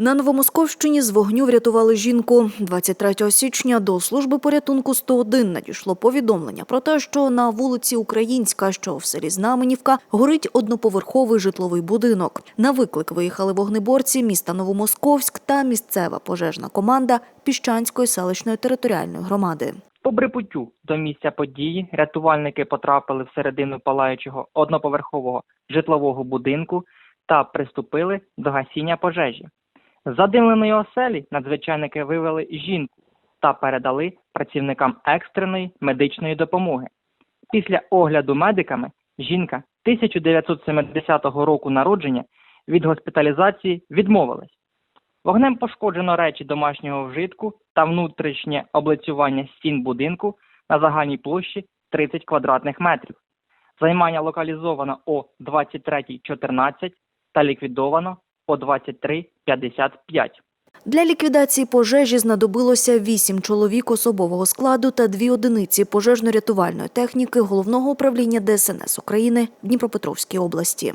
На Новомосковщині з вогню врятували жінку. 23 січня до служби порятунку 101 надійшло повідомлення про те, що на вулиці Українська, що в селі Знаменівка, горить одноповерховий житловий будинок. На виклик виїхали вогнеборці міста Новомосковськ та місцева пожежна команда Піщанської селищної територіальної громади. По прибуттю до місця події рятувальники потрапили всередину палаючого одноповерхового житлового будинку та приступили до гасіння пожежі. Задимленої оселі надзвичайники вивели жінку та передали працівникам екстреної медичної допомоги. Після огляду медиками жінка 1970 року народження від госпіталізації відмовилась. Вогнем пошкоджено речі домашнього вжитку та внутрішнє облицювання стін будинку на загальній площі 30 квадратних метрів. Займання локалізовано о 23.14 та ліквідовано о 23.55. Для ліквідації пожежі знадобилося вісім чоловік особового складу та дві одиниці пожежно-рятувальної техніки Головного управління ДСНС України в Дніпропетровській області.